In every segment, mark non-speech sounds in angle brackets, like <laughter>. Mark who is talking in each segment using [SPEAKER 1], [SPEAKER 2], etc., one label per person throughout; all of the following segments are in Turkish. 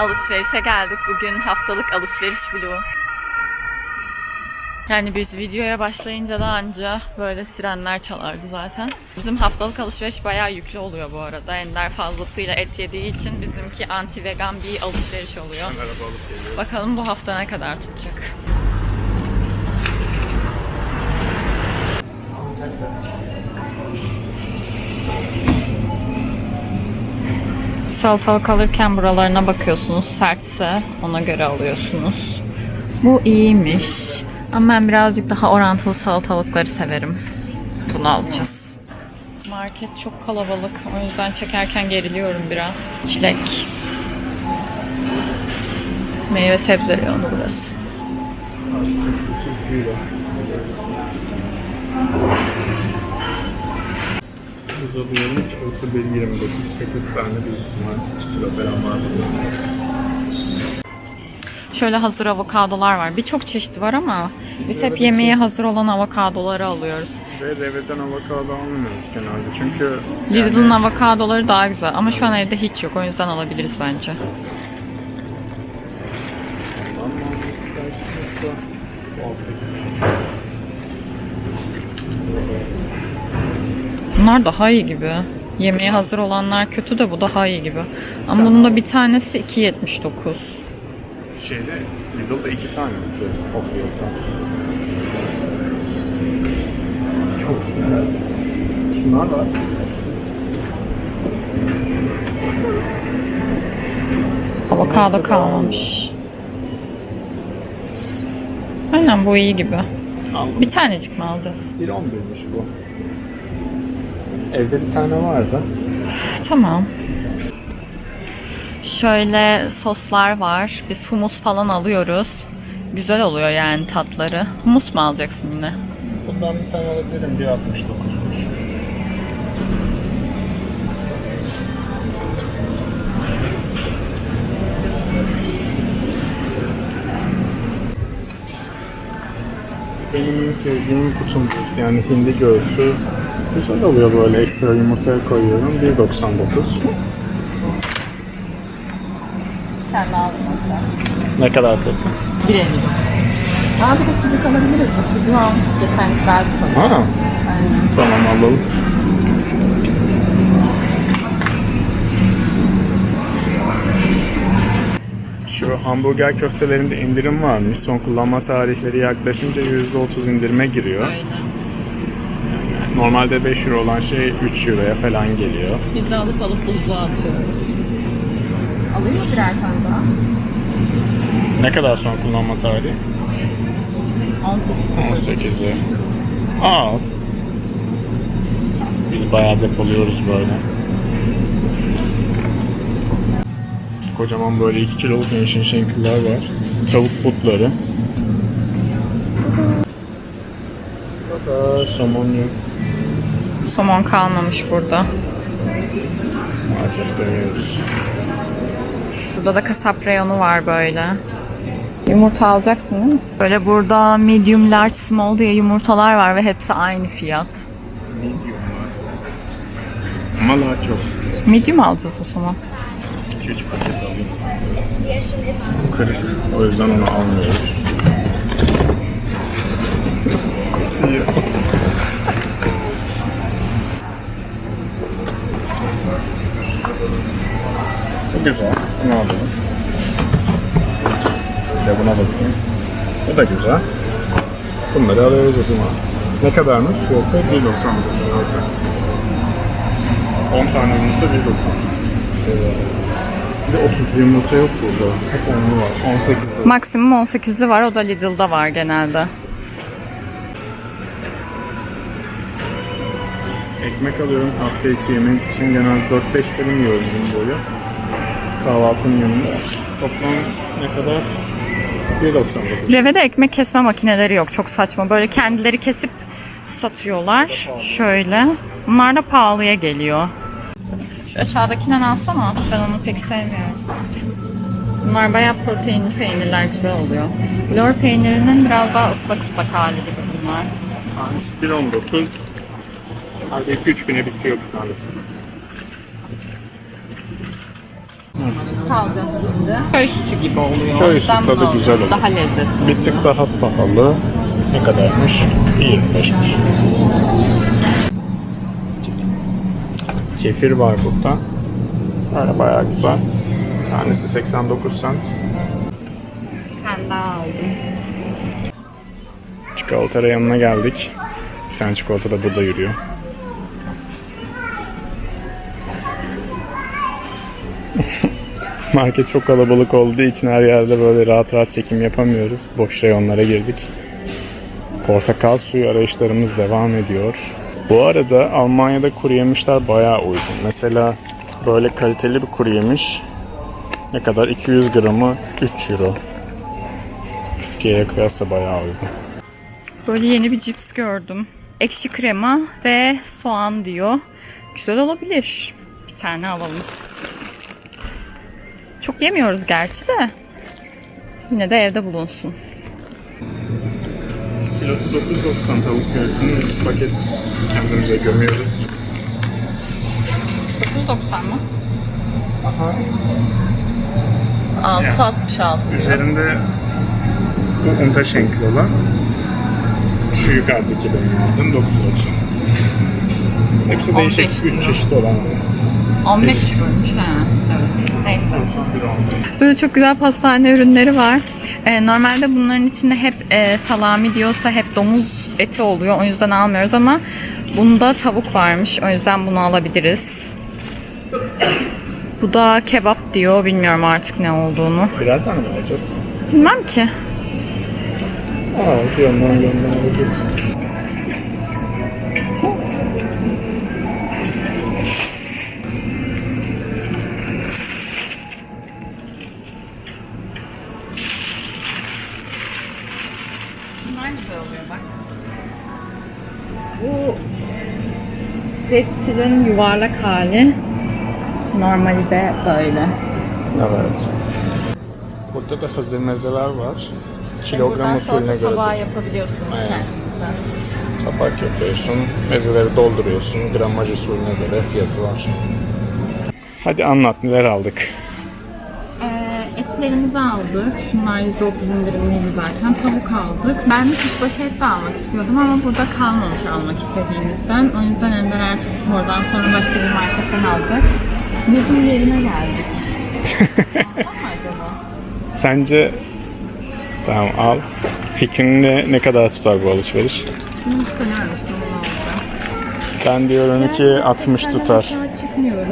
[SPEAKER 1] Alışverişe geldik bugün haftalık alışveriş vlogu. Yani biz videoya başlayınca da anca böyle sirenler çalardı zaten. Bizim haftalık alışveriş bayağı yüklü oluyor bu arada. Ender fazlasıyla et yediği için bizimki anti vegan bir alışveriş oluyor. Bakalım bu hafta ne kadar tutacak. Salatalık alırken buralarına bakıyorsunuz. Sertse ona göre alıyorsunuz. Bu iyiymiş. Ama ben birazcık daha orantılı salatalıkları severim. Bunu alacağız. Market çok kalabalık. O yüzden çekerken geriliyorum biraz. Çilek. Meyve sebze reyonu burası.
[SPEAKER 2] Buzdolabının kilosu 1.29, 8 tane büyük ihtimal 2 kilo falan var.
[SPEAKER 1] Şöyle hazır avokadolar var. Birçok çeşit var ama biz hep yemeğe hazır olan avokadoları alıyoruz.
[SPEAKER 2] Ve Reve'den avokado almıyoruz genelde çünkü
[SPEAKER 1] Lidl'ın avokadoları daha güzel ama şu an evde hiç yok. O yüzden alabiliriz bence. Bunlar daha iyi gibi. Yemeğe hazır olanlar kötü de bu daha iyi gibi. Ama bunun da bir tanesi 2.79.
[SPEAKER 2] şeyde Lidl'da iki tanesi o fiyata. Çok güzel. Şunlar var.
[SPEAKER 1] Avokado kalmamış. Aynen bu iyi gibi.
[SPEAKER 2] Aldım.
[SPEAKER 1] Bir tanecik mi alacağız?
[SPEAKER 2] 1.11'miş bu. Evde bir tane vardı.
[SPEAKER 1] Tamam. Şöyle soslar var. Biz humus falan alıyoruz. Güzel oluyor yani tatları. Humus mu alacaksın yine?
[SPEAKER 2] Bundan bir tane alabilirim. 1.69'muş. Benim en sevdiğim kutumdur. Yani hindi göğsü. Güzel oluyor böyle ekstra yumurtaya koyuyorum. 1.99.
[SPEAKER 1] Sen de aldın
[SPEAKER 2] Ne kadar?
[SPEAKER 1] Bir elli. Aa bir de sucuk alabiliriz. Bu sucuğu almıştık geçen güzel bir tadı.
[SPEAKER 2] Ha. Tamam alalım. Şu hamburger köftelerinde indirim varmış. Son kullanma tarihleri yaklaşınca %30 indirime giriyor.
[SPEAKER 1] Aynen.
[SPEAKER 2] Normalde 5 euro olan şey 3 euroya falan geliyor.
[SPEAKER 1] Biz de alıp alıp buzluğa atıyoruz. Alayım mı birer tane daha?
[SPEAKER 2] Ne kadar son kullanma tarihi?
[SPEAKER 1] 18.
[SPEAKER 2] 18'i. Al. Biz bayağı depoluyoruz böyle. Kocaman böyle 2 kiloluk enşin şenkiller var. Tavuk butları. Baba somon yok.
[SPEAKER 1] Somon kalmamış burada.
[SPEAKER 2] Maalesef dönüyoruz.
[SPEAKER 1] Burada da kasap reyonu var böyle. Yumurta alacaksın değil mi? Böyle burada medium, large, small diye yumurtalar var ve hepsi aynı fiyat.
[SPEAKER 2] Medium var. Ama daha çok.
[SPEAKER 1] Medium alacağız o zaman.
[SPEAKER 2] 2-3 paket alayım. Kırık. O yüzden onu almıyoruz. Bu güzel. Bunu alalım. Bir de buna bakayım. Bu da güzel. Bunları alıyoruz o zaman. Ne kadarmış? Fiyatı 1.99. 10 tane yumurta 1.99. Bir de 30 yumurta yok burada. Hep onlu var. 18 lira.
[SPEAKER 1] Maksimum 18'li var. O da Lidl'da var genelde.
[SPEAKER 2] Ekmek alıyorum hafta içi yemek için. Genelde 4-5 dilim yiyorum gün boyu. Kahvaltının yanında. Toplam ne kadar? 1.99.
[SPEAKER 1] Reve'de ekmek kesme makineleri yok. Çok saçma. Böyle kendileri kesip satıyorlar. Şöyle. Bunlar da pahalıya geliyor. Şu aşağıdakinden alsana. Ben onu pek sevmiyorum. Bunlar bayağı proteinli peynirler güzel oluyor. Lor peynirinin biraz daha ıslak ıslak hali gibi bunlar.
[SPEAKER 2] Tanesi 1.19. Hadi 2-3 güne bitiyor bir tanesi.
[SPEAKER 1] Süt alacağız şimdi. Köy sütü gibi oluyor.
[SPEAKER 2] Köy sütü tadı
[SPEAKER 1] bunu
[SPEAKER 2] güzel olur.
[SPEAKER 1] Daha lezzetli.
[SPEAKER 2] Bir tık daha pahalı. Ne kadarmış? 25'miş. Kefir var burada. Böyle bayağı güzel. Tanesi 89 cent.
[SPEAKER 1] Tane daha aldım.
[SPEAKER 2] Çikolata yanına geldik. Bir tane çikolata da burada yürüyor. Market çok kalabalık olduğu için her yerde böyle rahat rahat çekim yapamıyoruz. Boş reyonlara girdik. Portakal suyu arayışlarımız devam ediyor. Bu arada Almanya'da kuru yemişler bayağı uygun. Mesela böyle kaliteli bir kuru yemiş ne kadar? 200 gramı 3 euro. Türkiye'ye kıyasla bayağı uygun.
[SPEAKER 1] Böyle yeni bir cips gördüm. Ekşi krema ve soğan diyor. Güzel olabilir. Bir tane alalım. Çok yemiyoruz gerçi de. Yine de evde bulunsun.
[SPEAKER 2] Kilosu 9.90 tavuk göğsünü paket kendimize gömüyoruz.
[SPEAKER 1] 9.90 mı?
[SPEAKER 2] Aha.
[SPEAKER 1] 6.66.
[SPEAKER 2] Üzerinde bu Unterschenkel olan şu yukarıdaki benim aldığım 9.90. Hepsi
[SPEAKER 1] 15
[SPEAKER 2] değişik
[SPEAKER 1] lira.
[SPEAKER 2] 3 çeşit olan.
[SPEAKER 1] 15 liraymış. Ha, evet. Neyse. Böyle çok güzel pastane ürünleri var. Ee, normalde bunların içinde hep e, salami diyorsa hep domuz eti oluyor. O yüzden almıyoruz ama bunda tavuk varmış. O yüzden bunu alabiliriz. Bu da kebap diyor. Bilmiyorum artık ne olduğunu.
[SPEAKER 2] Birer tane mi alacağız?
[SPEAKER 1] Bilmem ki.
[SPEAKER 2] Aa, bir yandan alacağız.
[SPEAKER 1] Bunlar güzel oluyor bak. Bu Pretzel'in yuvarlak hali. Normali de böyle.
[SPEAKER 2] Evet. Burada da hazır mezeler var. Kilogram usulüne göre
[SPEAKER 1] tabağı yapabiliyorsunuz
[SPEAKER 2] Aynen.
[SPEAKER 1] kendinize.
[SPEAKER 2] tabak yapıyorsun, mezeleri dolduruyorsun, gramaj usulüne göre fiyatı var. Hadi anlat neler aldık.
[SPEAKER 1] Etlerimizi aldık. Şunlar %30 indirimliydi zaten. Tavuk aldık. Ben kuşbaşı et de almak istiyordum ama burada kalmamış almak istediğimizden. O yüzden Ender Ertesi Spor'dan sonra başka bir marketten aldık. Bugün yerine geldik. Alsam mı acaba?
[SPEAKER 2] Sence tamam al. Fikrinde ne kadar tutar bu alışveriş?
[SPEAKER 1] Bunu.
[SPEAKER 2] Ben diyorum ki 60
[SPEAKER 1] Senden
[SPEAKER 2] tutar.
[SPEAKER 1] aşağı çıkmıyoruz.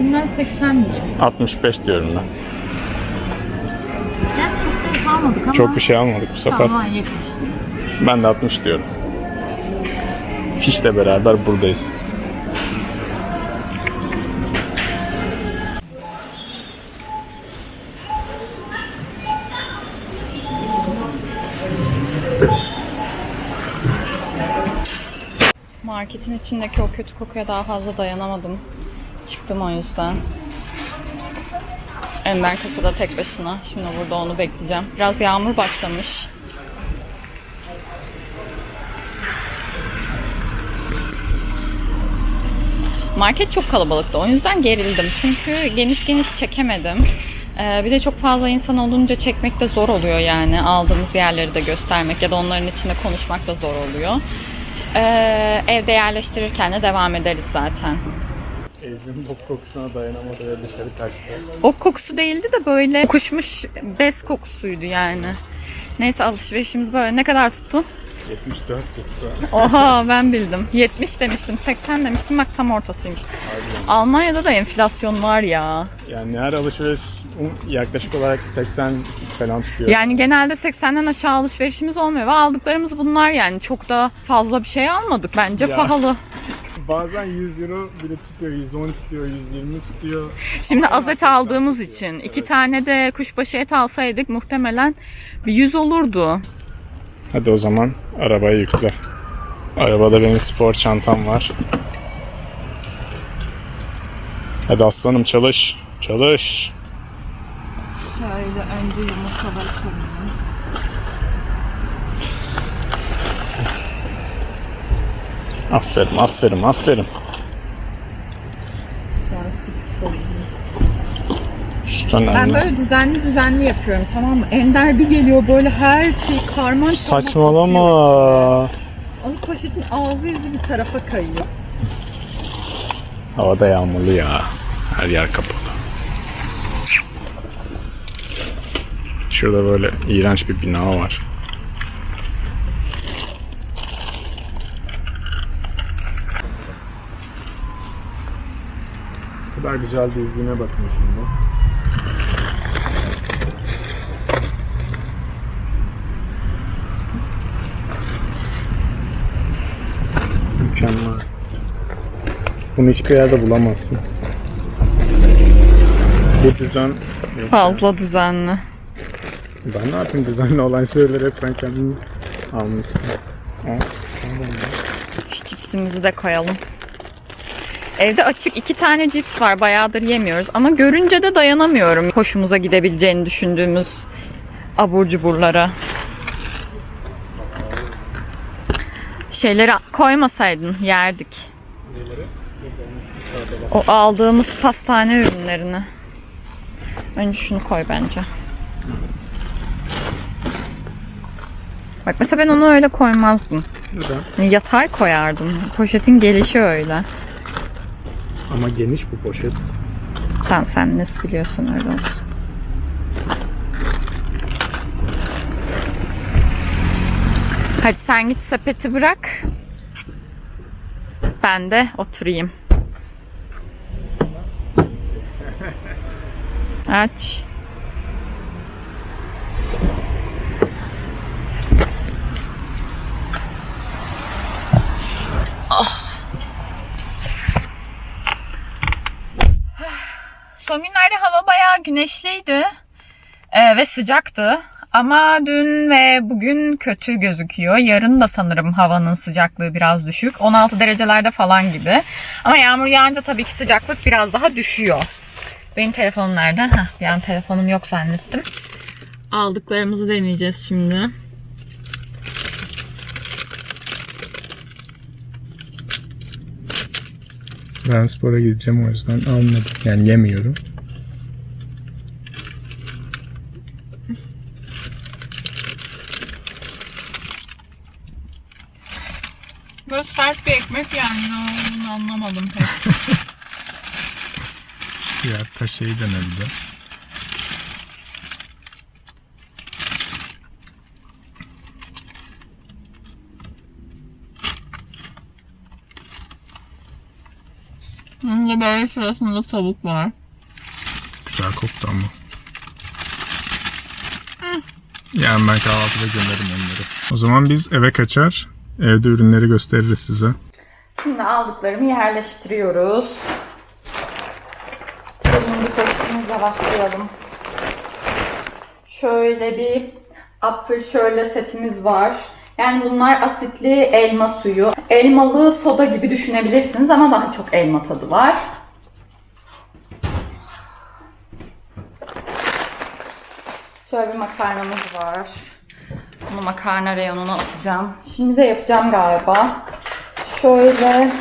[SPEAKER 1] Bunlar 80 diyeyim.
[SPEAKER 2] 65 diyorum ben.
[SPEAKER 1] Almadık ama.
[SPEAKER 2] Çok bir şey almadık bu sefer.
[SPEAKER 1] Tamam 70 diyeyim.
[SPEAKER 2] Ben de 60 diyorum. Fişle beraber buradayız.
[SPEAKER 1] Marketin içindeki o kötü kokuya daha fazla dayanamadım. Çıktım o yüzden. Ender kasada tek başına. Şimdi burada onu bekleyeceğim. Biraz yağmur başlamış. Market çok kalabalıktı. O yüzden gerildim. Çünkü geniş geniş çekemedim. Ee, bir de çok fazla insan olunca çekmek de zor oluyor yani. Aldığımız yerleri de göstermek ya da onların içinde konuşmak da zor oluyor. Ee, evde yerleştirirken de devam ederiz zaten.
[SPEAKER 2] Ezin bok kokusuna dayanamadı ve dışarı kaçtı.
[SPEAKER 1] O kokusu değildi de böyle kokuşmuş bez kokusuydu yani. Neyse alışverişimiz böyle. Ne kadar tuttu?
[SPEAKER 2] 74 tuttu.
[SPEAKER 1] Oha ben bildim. 70 demiştim, 80 demiştim. Bak tam ortasıymış. Almanya'da da enflasyon var ya.
[SPEAKER 2] Yani her alışveriş yaklaşık olarak 80 falan tutuyor.
[SPEAKER 1] Yani genelde 80'den aşağı alışverişimiz olmuyor ve aldıklarımız bunlar yani. Çok da fazla bir şey almadık. Bence
[SPEAKER 2] Ya.
[SPEAKER 1] pahalı. <laughs>
[SPEAKER 2] Bazen 100 euro bile tutuyor, 110 tutuyor, 120 tutuyor.
[SPEAKER 1] Şimdi az et aldığımız için iki tane de kuşbaşı et alsaydık muhtemelen bir 100 olurdu.
[SPEAKER 2] Hadi o zaman arabayı yükle. Arabada benim spor çantam var. Hadi aslanım çalış. Çalış.
[SPEAKER 1] Şöyle önce yumurtaları koyayım.
[SPEAKER 2] Aferin, aferin, aferin.
[SPEAKER 1] Ben böyle düzenli düzenli yapıyorum tamam mı? Ender bir geliyor böyle her şey karman çorman
[SPEAKER 2] Saçmalama.
[SPEAKER 1] Alıp poşetin ağzı yüzü bir tarafa kayıyor.
[SPEAKER 2] Havada yağmurlu ya. Her yer kapalı. Şurada böyle iğrenç bir bina var. Kadar güzel dizdiğine bakın şimdi. Mükemmel. Bunu hiçbir yerde bulamazsın. Bu düzen.
[SPEAKER 1] Fazla düzenli.
[SPEAKER 2] Ben ne yapayım düzenli olan şeyleri hep sen kendin almışsın.
[SPEAKER 1] Şu cipsimizi de koyalım. Evde açık iki tane cips var. Bayağıdır yemiyoruz. Ama görünce de dayanamıyorum. Hoşumuza gidebileceğini düşündüğümüz abur cuburlara. Şeyleri koymasaydın yerdik. O aldığımız pastane ürünlerini. Önce şunu koy bence. Bak mesela ben onu öyle koymazdım.
[SPEAKER 2] Neden?
[SPEAKER 1] Yatay koyardım. Poşetin gelişi öyle.
[SPEAKER 2] Ama geniş bu poşet.
[SPEAKER 1] Tamam sen nasıl biliyorsun öyle olsun. Hadi sen git sepeti bırak. Ben de oturayım. Aç. Son günlerde hava bayağı güneşliydi Ee, ve sıcaktı. Ama dün ve bugün kötü gözüküyor. Yarın da sanırım havanın sıcaklığı biraz düşük. 16 derecelerde falan gibi. Ama yağmur yağınca tabii ki sıcaklık biraz daha düşüyor. Benim telefonum nerede? Heh, bir an telefonum yok zannettim. Aldıklarımızı deneyeceğiz şimdi.
[SPEAKER 2] Ben spora gideceğim o yüzden almadım. Yani yemiyorum.
[SPEAKER 1] Böyle sert bir ekmek yani ne olduğunu anlamadım pek. <laughs>
[SPEAKER 2] Diğer taşıyı denedim.
[SPEAKER 1] Şimdi böyle şurasında tavuk var.
[SPEAKER 2] Güzel koktu ama. Yani ben kahvaltıda gömerim onları. O zaman biz eve kaçar. Evde ürünleri gösteririz size.
[SPEAKER 1] Şimdi aldıklarımı yerleştiriyoruz. Birinci poşetimize başlayalım. Şöyle bir Apfel şöyle setimiz var. Yani bunlar asitli elma suyu. Elmalı soda gibi düşünebilirsiniz ama daha çok elma tadı var. Şöyle bir makarnamız var. Bunu makarna reyonuna atacağım. Şimdi de yapacağım galiba. Şöyle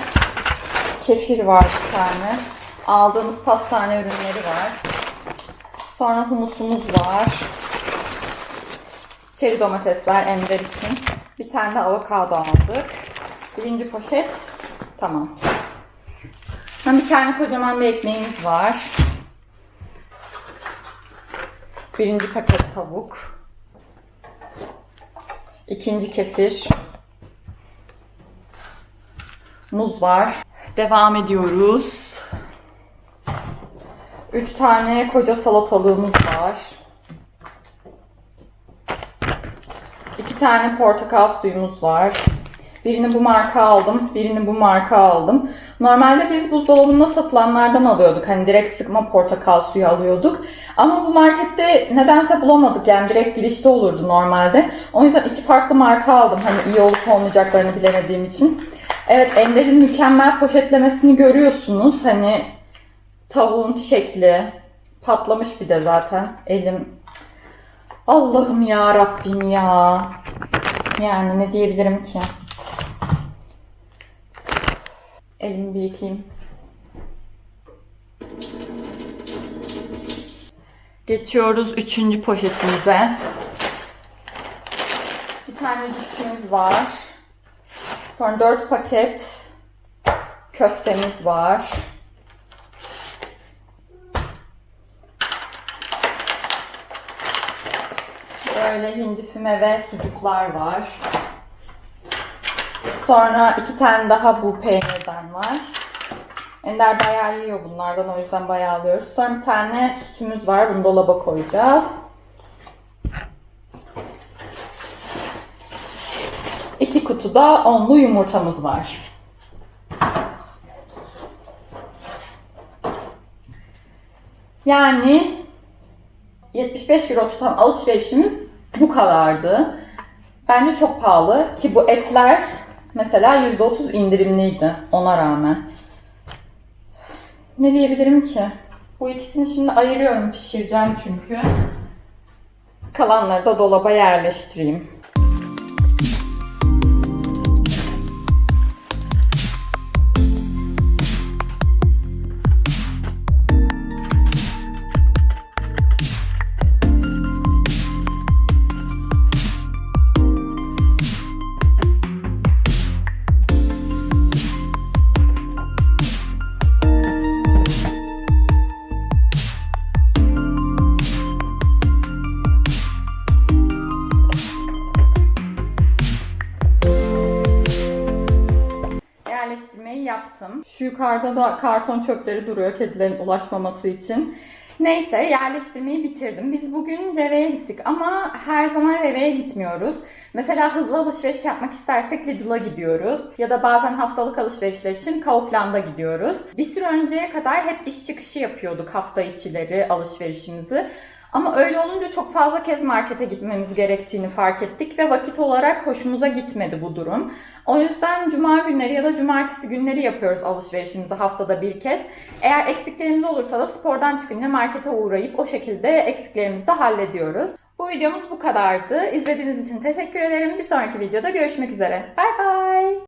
[SPEAKER 1] kefir var bir tane. Aldığımız pastane ürünleri var. Sonra humusumuz var. Çeri domatesler ender için. Bir tane de avokado aldık. Birinci poşet. Tamam. Ha, bir tane kocaman bir ekmeğimiz var. Birinci paket tavuk. İkinci kefir. Muz var. Devam ediyoruz. Üç tane koca salatalığımız var. İki tane portakal suyumuz var. Birini bu marka aldım, birini bu marka aldım. Normalde biz buzdolabında satılanlardan alıyorduk. Hani direkt sıkma portakal suyu alıyorduk. Ama bu markette nedense bulamadık. Yani direkt girişte olurdu normalde. O yüzden iki farklı marka aldım. Hani iyi olup olmayacaklarını bilemediğim için. Evet Ender'in mükemmel poşetlemesini görüyorsunuz. Hani tavuğun şekli patlamış bir de zaten. Elim Allah'ım ya Rabbim ya. Yani ne diyebilirim ki? Elimi bir yıkayayım. Geçiyoruz üçüncü poşetimize. Bir tane cipsimiz var. Sonra dört paket köftemiz var. Böyle hindi füme ve sucuklar var. Sonra iki tane daha bu peynirden var. Ender bayağı yiyor bunlardan o yüzden bayağı alıyoruz. Sonra bir tane sütümüz var. Bunu dolaba koyacağız. İki kutuda onlu yumurtamız var. Yani 75 euro alışverişimiz bu kadardı. Bence çok pahalı ki bu etler mesela %30 indirimliydi ona rağmen. Ne diyebilirim ki? Bu ikisini şimdi ayırıyorum pişireceğim çünkü. Kalanları da dolaba yerleştireyim. Şu yukarıda da karton çöpleri duruyor kedilerin ulaşmaması için. Neyse yerleştirmeyi bitirdim. Biz bugün Reve'ye gittik ama her zaman Reve'ye gitmiyoruz. Mesela hızlı alışveriş yapmak istersek Lidl'a gidiyoruz. Ya da bazen haftalık alışverişler için Kaufland'a gidiyoruz. Bir süre önceye kadar hep iş çıkışı yapıyorduk hafta içileri alışverişimizi. Ama öyle olunca çok fazla kez markete gitmemiz gerektiğini fark ettik ve vakit olarak hoşumuza gitmedi bu durum. O yüzden cuma günleri ya da cumartesi günleri yapıyoruz alışverişimizi haftada bir kez. Eğer eksiklerimiz olursa da spordan çıkınca markete uğrayıp o şekilde eksiklerimizi de hallediyoruz. Bu videomuz bu kadardı. İzlediğiniz için teşekkür ederim. Bir sonraki videoda görüşmek üzere. Bay bay.